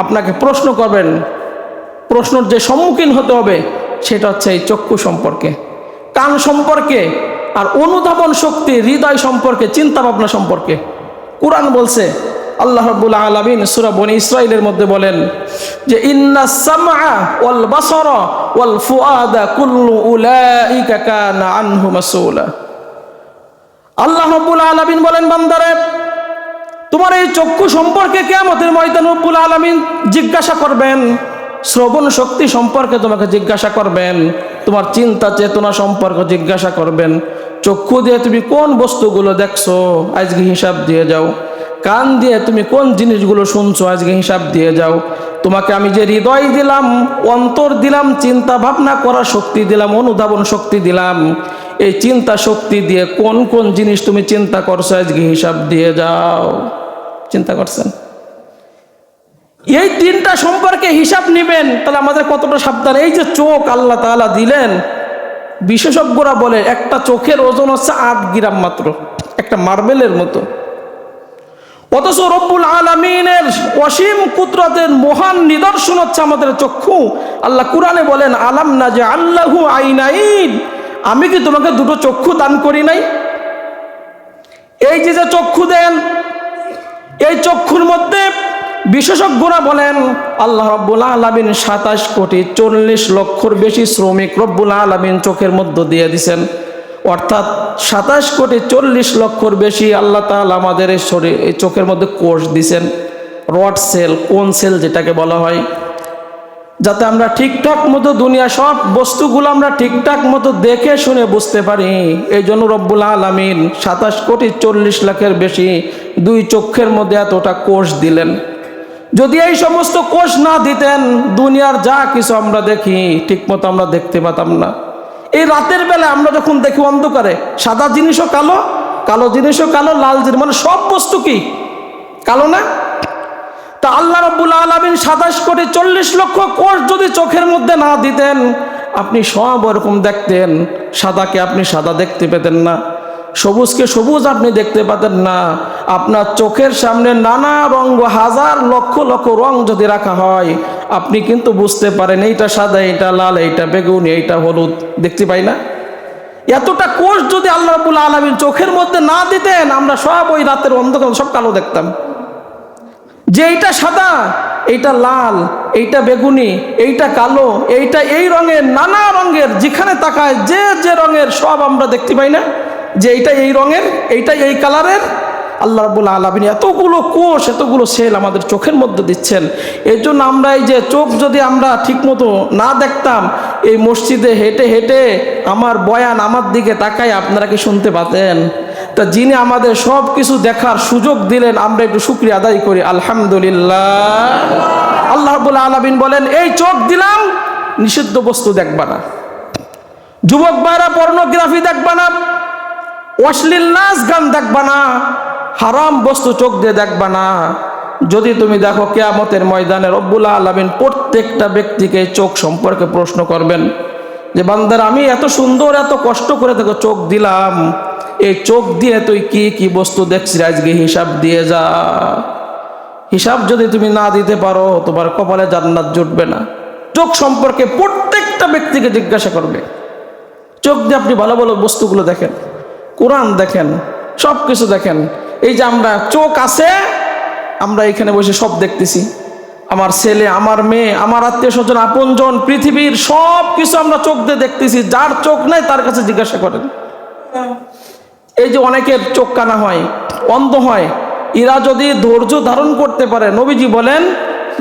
আপনাকে প্রশ্ন করবেন, প্রশ্নর যে সম্মুখীন হতে হবে সেটা হচ্ছে এই চক্ষু সম্পর্কে। কান সম্পর্কে আর অনুধাবন শক্তি, হৃদয় সম্পর্কে চিন্তা ভাবনা সম্পর্কে। কোরআন বলছে, আল্লাহ রাব্বুল আলামিন সূরা বনি ইসরাইলের মধ্যে বলেন যে, ইন্না সামআ ওয়াল বাসারা ওয়াল ফুআদা কুল্লু উলাইকা কানা আনহু মাসউলা। আল্লাহ রাব্বুল আলামিন বলেন, বান্দারে তোমার এই চক্ষু সম্পর্কে কেমতের ময়দান রব্বুল আলামিন জিজ্ঞাসা করবেন। শ্রবণ শক্তি সম্পর্কে তোমাকে জিজ্ঞাসা করবেন। তোমার চিন্তা চেতনা সম্পর্কে জিজ্ঞাসা করবেন। চক্ষু দিয়ে তুমি কোন বস্তুগুলো দেখছ, আজকে হিসাব দিয়ে যাও। কান দিয়ে তুমি কোন জিনিসগুলো শুনছো, আজকে হিসাব দিয়ে যাও। তোমাকে আমি যে হৃদয় দিলাম, অন্তর দিলাম, চিন্তা ভাবনা করার শক্তি দিলাম, অনুধাবন শক্তি দিলাম, এই চিন্তা শক্তি দিয়ে কোন কোন জিনিস তুমি চিন্তা করছ, আজকে হিসাব দিয়ে যাও। চিন্তা করছেন? এই তিনটা সম্পর্কে হিসাব নেবেন, তাহলে আমাদের কতটা সাবধান? এই যে চোখ আল্লাহ তাআলা দিলেন, বিশেষজ্ঞরা বলে একটা চোখের ওজন হচ্ছে আট গ্রাম মাত্র, একটা মার্বেলের মতো। অথচ রব্বুল আলমিনের অসীম কুদরতের মহান নিদর্শন হচ্ছে আমাদের চক্ষু। আল্লাহ কুরআনে বলেন, আলাম না যে আল্লাহু আইনাইন আমি কি তোমাকে দুটো চক্ষু দান করি নাই? এই যে যে চক্ষু দেন এই চক্ষুর মধ্যে বিশেষজ্ঞরা বলেন, আল্লাহ রব্বুল আলমিন সাতাশ কোটি চল্লিশ লক্ষর বেশি শ্রমিক রব্বুল আলমিন চোখের মধ্যে দিয়ে দিছেন। অর্থাৎ সাতাশ কোটি চল্লিশ লক্ষর বেশি আল্লাহ তালা আমাদের এই শরীর, এই চোখের মধ্যে কোষ দিছেন। রড সেল, কোন সেল যেটাকে বলা হয় যাতে আমরা ঠিকঠাক মতো দুনিয়া সব বস্তুগুলো আমরা ঠিকঠাক মতো দেখে শুনে বুঝতে পারি। এই জন্য রব্বুল আলমিন সাতাশ কোটি চল্লিশ লাখের বেশি দুই চক্ষের মধ্যে এতটা কোষ দিলেন। যদি এই সমস্ত কোষ না দিতেন, দুনিয়ার যা কিছু আমরা দেখি, ঠিকমতো আমরা দেখতে পেতাম না। এই রাতের বেলা আমরা যখন দেখি অন্ধকারে, সাদা জিনিসও কালো কালো জিনিসও কালো, লাল জিনিস মানে সব বস্তু কি? কালো না? তা আল্লাহ রব্বুল আলমিন সাতাশ কোটি চল্লিশ লক্ষ কোষ যদি চোখের মধ্যে না দিতেন, আপনি সব ওরকম দেখতেন। সাদাকে আপনি সাদা দেখতে পেতেন না। সবুজকে সবুজ আপনি দেখতে পেতেন না। আপনার চোখের সামনে নানা রঙ, হাজার লক্ষ লক্ষ রং যদি রাখা হয়, আপনি কিন্তু বুঝতে পারেন এইটা সাদা, এইটা লাল, এইটা বেগুনি, এইটা হলুদ। দেখতে পাই না? এতটা কোষ যদি আল্লাহ আলমিন চোখের মধ্যে না দিতেন, আমরা সব ওই রাতের অন্ধকার, সব কালো দেখতাম। যে এইটা সাদা, এইটা লাল, এইটা বেগুনি, এইটা কালো, এইটা এই রঙের, নানা রঙের, যেখানে তাকায় যে যে রঙের সব আমরা দেখতে পাই না। যে এইটা এই রঙের, এইটা এই কালারের। আল্লাহ রাবুল আলমিন এতগুলো কোষ, এতগুলো সেল আমাদের চোখের মধ্যে দিচ্ছেন। এর জন্য আমরা এই যে চোখ যদি আমরা ঠিকমতো না দেখতাম, এই মসজিদে হেঁটে হেঁটে আমার বয়ান আমার দিকে তাকায় আপনারা কি শুনতে পাতেন? তা যিনি আমাদের সব কিছু দেখার সুযোগ দিলেন, আমরা একটু শুক্রিয়া আদায় করি, আলহামদুলিল্লাহ। আল্লাহ আলমিন বলেন, এই চোখ দিলাম, নিষিদ্ধ বস্তু দেখবা না। যুবক ভাইরা পর্নোগ্রাফি দেখবা না। অশ্লীল নাচ গান দেখবা না। হারাম বস্তু চোখ দিয়ে দেখবা না। যদি তুমি দেখো কেয়ামতের ময়দানে রব্বুল আলমিন প্রত্যেকটা ব্যক্তিকে চোখ সম্পর্কে প্রশ্ন করবেন যে, বান্দার, আমি এত সুন্দর, এত কষ্ট করে দেখো চোখ দিলাম। এই চোখ দিয়ে তুই কি কি বস্তু দেখছিস? আজকে হিসাব দিয়ে যা। হিসাব যদি তুমি না দিতে পারো, তোমার কপালে জান্নাত জুটবে না। চোখ সম্পর্কে প্রত্যেকটা ব্যক্তিকে জিজ্ঞাসা করবে। চোখ দিয়ে আপনি ভালো ভালো বস্তুগুলো দেখেন, কোরআন দেখেন সব কিছু দেখেন। এই যে আমরা চোখ আছে, আমরা এখানে বসে সব দেখতেছি। আমার ছেলে, আমার মেয়ে, আমার আত্মীয় স্বজন, আপনজন, পৃথিবীর সব কিছু আমরা চোখ দিয়ে দেখতেছি। যার চোখ নাই, তার কাছে জিজ্ঞাসা করেন। এই যে অনেকের চোখ কানা হয়, অন্ধ হয়, এরা যদি ধৈর্য ধারণ করতে পারে, নবীজি বলেন,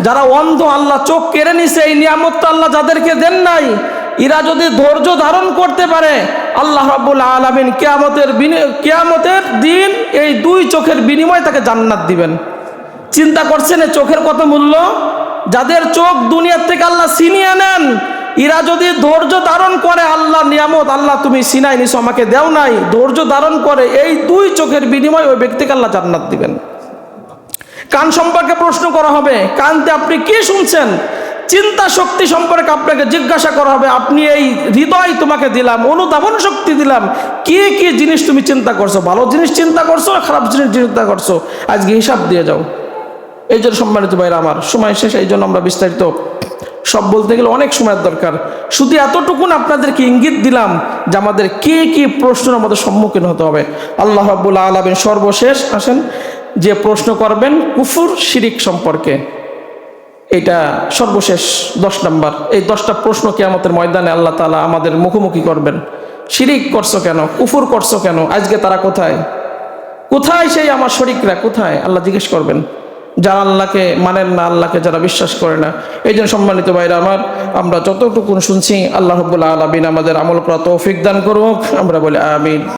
যারা অন্ধ আল্লাহ চোখ কেড়ে নিছে, এই নিয়ামতটা আল্লাহ যাদেরকে দেন নাই, এরা যদি ধৈর্য ধারণ করতে পারে, আল্লাহ রাব্বুল আলামিন কেয়ামতের কেয়ামতের দিন এই দুই চোখের বিনিময়ে তাকে জান্নাত দিবেন। চিন্তা করছেন চোখের কত মূল্য? যাদের চোখ দুনিয়ার থেকে আল্লাহ ছিনিয়ে নেন, এরা যদি ধৈর্য নিয়ামত আল্লাহ তুমি সিনাই নিছো, আমাকে দেও নাই, ধৈর্য ধারণ করে এই দুই চোখের বিনিময়ে ওই ব্যক্তিকে আল্লাহ জান্নাত দিবেন। কান সম্পর্কে প্রশ্ন করা হবে, কানতে আপনি কি শুনছেন? চিন্তা শক্তি সম্পর্কে আপনাকে জিজ্ঞাসা করা হবে, আপনি এই হৃদয় তোমাকে দিলাম, অনুধাবন শক্তি দিলাম, কি কি জিনিস তুমি চিন্তা করছ? ভালো জিনিস চিন্তা করছ খারাপ জিনিস চিন্তা করছ? আজকে হিসাব দিয়ে যাও। এই জন্য সম্মানিত ভাইরা আমার, সময় শেষ, এই জন্য আমরা বিস্তারিত সব বলতে গেলে অনেক সময়ের দরকার। শুধু এতটুকুন আপনাদেরকে ইঙ্গিত দিলাম যে আমাদের কে কি প্রশ্ন আমাদের সম্মুখীন হতে হবে। আল্লাহ রাবুল আলমিন সর্বশেষ আসেন, যে প্রশ্ন করবেন, কুফুর শিরিক সম্পর্কে। এটা সর্বশেষ দশ নম্বর। এই দশটা প্রশ্ন কেয়ামতের ময়দানে আল্লাহ তালা আমাদের মুখোমুখি করবেন। শিরিক করছ কেন? কুফুর করছ কেন? আজকে তারা কোথায়? কোথায় সেই আমার শরিকরা? কোথায়? আল্লাহ জিজ্ঞেস করবেন। যারা আল্লাহকে মানেন না, আল্লাহকে যারা বিশ্বাস করে না। এই জন্য সম্মানিত ভাইরা আমার, আমরা যতটুকুন শুনছি, আল্লাহ আলমিন আমাদের আমল করা তৌফিক দান করুক। আমরা বলি আমিন।